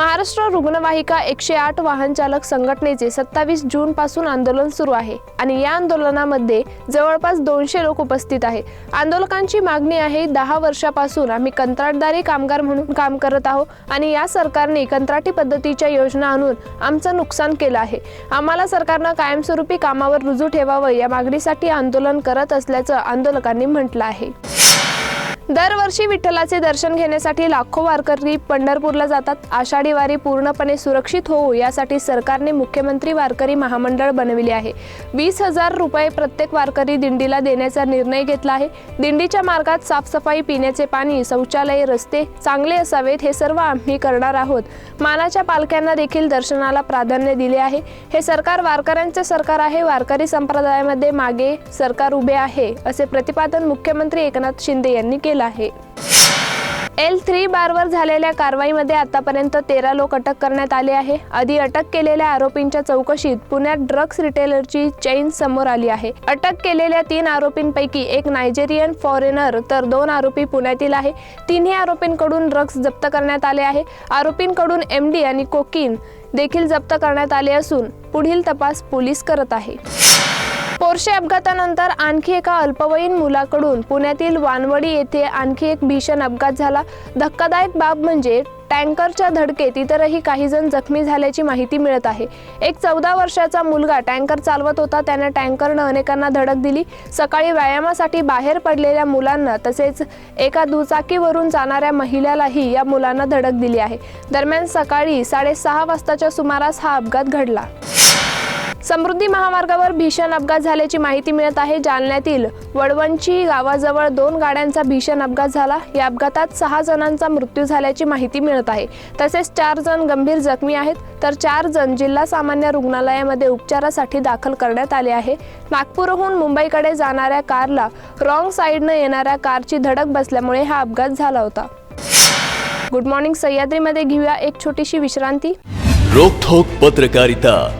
महाराष्ट्र रुग्णवाहिका एकशे आठ वाहन चालक संघटनेचे सत्तावीस जून पासून आंदोलन सुरू आहे आणि या आंदोलनामध्ये जवळपास दोनशे लोक उपस्थित आहे आंदोलकांची मागणी आहे दहा वर्षापासून आम्ही कंत्राटदारी कामगार म्हणून काम करत आहोत आणि या सरकारने कंत्राटी पद्धतीच्या योजना आणून आमचं नुकसान केलं आहे. आम्हाला सरकारनं कायमस्वरूपी कामावर रुजू ठेवावं या मागणीसाठी आंदोलन करत असल्याचं आंदोलकांनी म्हटलं आहे. दरवर्षी विठ्ठलाचे दर्शन घेण्यासाठी लाखो वारकरी पंढरपूरला जातात. आषाढी वारी पूर्णपणे सुरक्षित होऊ यासाठी सरकारने मुख्यमंत्री वारकरी महामंडळ बनविले आहे. वीस हजार रुपये प्रत्येक वारकरी दिंडीला देण्याचा निर्णय घेतला आहे. दिंडीच्या मार्गात साफसफाई पिण्याचे पाणी शौचालय रस्ते चांगले असावेत हे सर्व आम्ही करणार आहोत. मानाच्या पालख्यांना देखील दर्शनाला प्राधान्य दिले आहे. हे सरकार वारकऱ्यांचे सरकार आहे. वारकरी संप्रदायामध्ये मागे सरकार उभे आहे असे प्रतिपादन मुख्यमंत्री एकनाथ शिंदे यांनी केले आहे. एल थ्री बारवर झालेल्या कारवाईमध्ये आतापर्यंत तेरा लोक अटक करण्यात आले आहे. आधी अटक केलेल्या आरोपींच्या चौकशीत पुण्यात ड्रग्ज रिटेलरची चैन समोर आली आहे. अटक केलेल्या तीन आरोपींपैकी एक नायजेरियन फॉरेनर तर दोन आरोपी पुण्यातील आहे. तिन्ही आरोपींकडून ड्रग्ज जप्त करण्यात आले आहे. आरोपींकडून एम डी आणि कोकीन देखील जप्त करण्यात आले असून पुढील तपास पोलीस करत आहे. पोर्शे अपघातानंतर आणखी एका अल्पवयीन मुलाकडून पुण्यातील वानवडी येथे आणखी एक भीषण अपघात झाला. धक्कादायक बाब म्हणजे टँकरच्या धडकेत इतरही काही जण जखमी झाल्याची माहिती मिळत आहे. एक चौदा वर्षाचा मुलगा टँकर चालवत होता त्याने टँकरनं अनेकांना धडक दिली. सकाळी व्यायामासाठी बाहेर पडलेल्या मुलांना तसेच एका दुचाकीवरून जाणाऱ्या महिलेलाही या मुलांना धडक दिली आहे. दरम्यान सकाळी साडेसहा वाजताच्या सुमारास हा अपघात घडला. समृद्धी महामार्गावर भीषण अपघात झाल्याची माहिती मिळत आहे. जालन्यातील वडवंची गावाजवळ दोन गाड्यांचा भीषण अपघात झाला. या अपघातात सहा जणांचा मृत्यू झाल्याची माहिती मिळत आहे. तसेच चार जण गंभीर जखमी आहेत. तर चार जण जिल्हा सामान्य रुग्णालयामध्ये उपचारासाठी दाखल करण्यात आले आहे. नागपूरहून मुंबईकडे जाणाऱ्या कारला रॉंग साईडनं येणाऱ्या कारची धडक बसल्यामुळे हा अपघात झाला होता. गुड मॉर्निंग सह्याद्रीमध्ये घेऊया एक छोटीशी विश्रांती. रोखोक पत्रकारिता.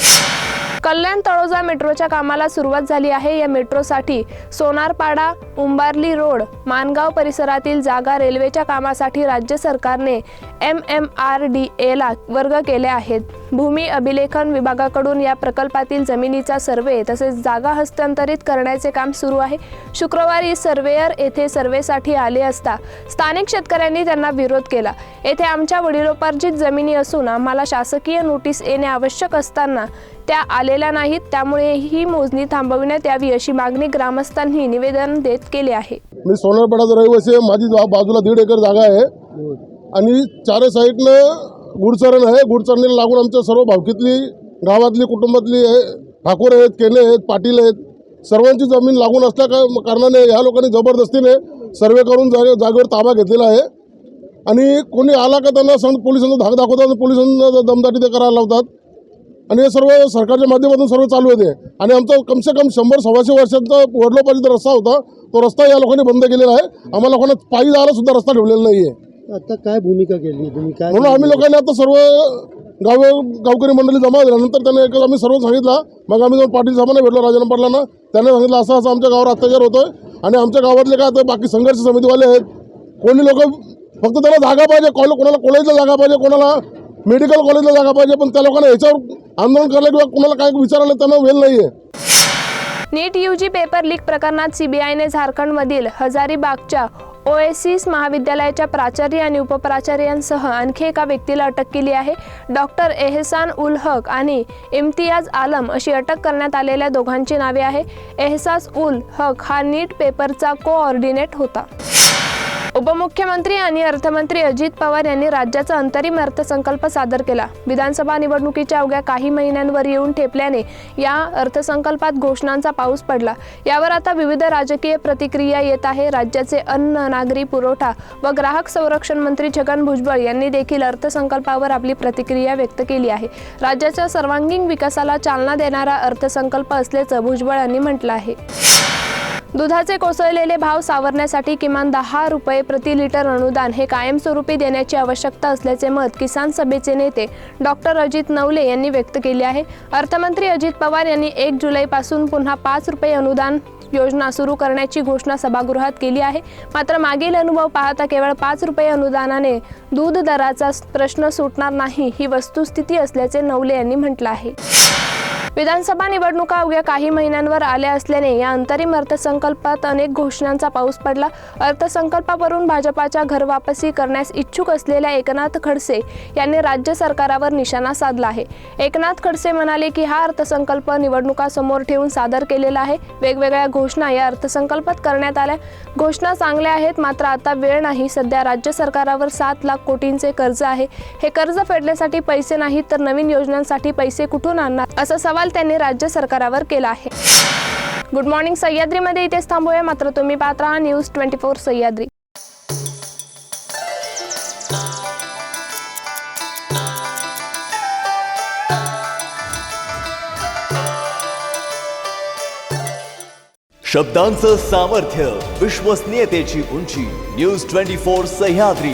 कल्याण तळोजा मेट्रोच्या कामाला सुरुवात झाली आहे. या मेट्रोसाठी सोनारपाडा उंबार्ली रोड मानगाव परिसरातील जागा रेल्वेच्या कामासाठी राज्य सरकारने एम एम आर डी एला वर्ग केले आहेत. भूमी अभिलेखन विभागाकडून या प्रकल्पातील जमिनीचा सर्वे तसेच जागा हस्तांतरित करण्याचे काम सुरू आहे. शुक्रवारी सर्वेयर येथे सर्वेसाठी आले असता स्थानिक शेतकऱ्यांनी त्यांना विरोध केला. येथे आमच्या वडिलोपार्जित जमिनी असून आम्हाला शासकीय नोटीस येणे आवश्यक असताना त्या आले आलेल्या नाहीत त्यामुळे ही मोजणी थांबविण्यात यावी अशी मागणी ग्रामस्थांनी निवेदन देत केले आहे. मी सोनारपाडाचा रहिवासी आहे माझी बाजूला दीड एकर जागा आहे. आणि चार साईडनं गुडचरण आहे. गुडचरणीला लागून आमच्या सर्व भावकीतली गावातली कुटुंबातली आहे ठाकूर आहेत केने आहेत पाटील आहेत सर्वांची जमीन लागून असल्या कारणाने ह्या लोकांनी जबरदस्तीने सर्वे करून जागे जागेवर ताबा घेतलेला आहे. आणि कोणी आला का त्यांना सण पोलिसांना धाक दाखवतात पोलिसांना दमदाटी ते करायला लावतात. आणि हे सर्व सरकारच्या माध्यमातून सर्व चालू होते आणि आमचा कमसे कम शंभर सव्वाशे वर्षांचा वडलोपार्जित रस्ता होता तो रस्ता या लोकांनी बंद केलेला आहे. आम्हाला कोणा पायी जायला सुद्धा रस्ता ठेवलेला नाही आहे आता काय भूमिका केली? तुम्ही काय म्हणून आम्ही लोकांनी आता सर्व गाव गावकरी मंडळी जमा झाल्यानंतर त्यांना एकच आम्ही सर्व सांगितलं. मग आम्ही जाऊन पाटील साहेबांना भेटलो राजाराम पाटलांना. त्यांना सांगितलं असं असं आमच्या गावावर अत्याचार होतोय. आणि आमच्या गावातले काय आता बाकी संघर्ष समितीवाले आहेत कोणी लोक फक्त त्यांना जागा पाहिजे कॉल कोणाला कॉलेजला जागा पाहिजे कोणाला मेडिकल कॉलेजला जागा पाहिजे पण त्या लोकांना याच्यावर आंदोलन करायला किंवा कोणाला काय विचारायला त्यांना वेळ नाही आहे नीट यूजी पेपर लीक प्रकरणात सीबीआयने झारखंडमधील हजारीबागच्या ओएसिस महाविद्यालयाच्या प्राचार्य आणि उपप्राचार्यांसह आणखी एका व्यक्तीला अटक केली आहे. डॉक्टर एहसान उल हक आणि इम्तियाज आलम अशी अटक करण्यात आलेल्या दोघांची नावे आहे एहसास उल हक हा नीट पेपरचा कोऑर्डिनेट होता. उपमुख्यमंत्री आणि अर्थमंत्री अजित पवार यांनी राज्याचा अंतरिम अर्थसंकल्प सादर केला. विधानसभा निवडणुकीच्या अवघ्या काही महिन्यांवर येऊन ठेपल्याने या अर्थसंकल्पात घोषणांचा पाऊस पडला. यावर आता विविध राजकीय प्रतिक्रिया येत आहे. राज्याचे अन्न नागरी पुरवठा व ग्राहक संरक्षण मंत्री छगन भुजबळ यांनी देखील अर्थसंकल्पावर आपली प्रतिक्रिया व्यक्त केली आहे. राज्याच्या सर्वांगीण विकासाला चालना देणारा अर्थसंकल्प असल्याचं भुजबळ यांनी म्हटलं आहे. दुधाचे कोसळलेले भाव सावरण्यासाठी किमान दहा रुपये प्रति लिटर अनुदान हे कायमस्वरूपी देण्याची आवश्यकता असल्याचे मत किसान सभेचे नेते डॉक्टर अजित नवले यांनी व्यक्त केले आहे. अर्थमंत्री अजित पवार यांनी एक जुलैपासून पुन्हा पाच रुपये अनुदान योजना सुरू करण्याची घोषणा सभागृहात केली आहे. मात्र मागील अनुभव पाहता केवळ पाच रुपये अनुदानाने दूध दराचा प्रश्न सुटणार नाही ही वस्तुस्थिती असल्याचे नवले यांनी म्हटलं आहे. विधानसभा निवडणुका अवघ्या काही महिन्यांवर आल्या असल्याने या अंतरिम अर्थसंकल्पात अनेक घोषणांचा पाऊस पडला. अर्थसंकल्पावरून भाजपाच्या घरवापसी करण्यास इच्छुक असलेल्या एकनाथ खडसे यांनी राज्य सरकारावर निशाणा साधला आहे. एकनाथ खडसे म्हणाले की हा अर्थसंकल्प निवडणुका समोर ठेवून सादर केलेला आहे. वेगवेगळ्या घोषणा या अर्थसंकल्पात करण्यात आल्या. घोषणा चांगल्या आहेत मात्र आता वेळ नाही. सध्या राज्य सरकारावर सात लाख कोटींचे कर्ज आहे. हे कर्ज फेडण्यासाठी पैसे नाहीत तर नवीन योजनांसाठी पैसे कुठून आणणार? असा सवाल त्यांनी राज्य सरकारावर केला आहे. गुड मॉर्निंग सह्याद्रीमध्ये इथेच थांबूया. मात्र तुम्ही पाहत राहा न्यूज ट्वेंटी फोर सह्याद्री. शब्दांचं सामर्थ्य विश्वसनीयतेची उंची न्यूज ट्वेंटी फोर सह्याद्री.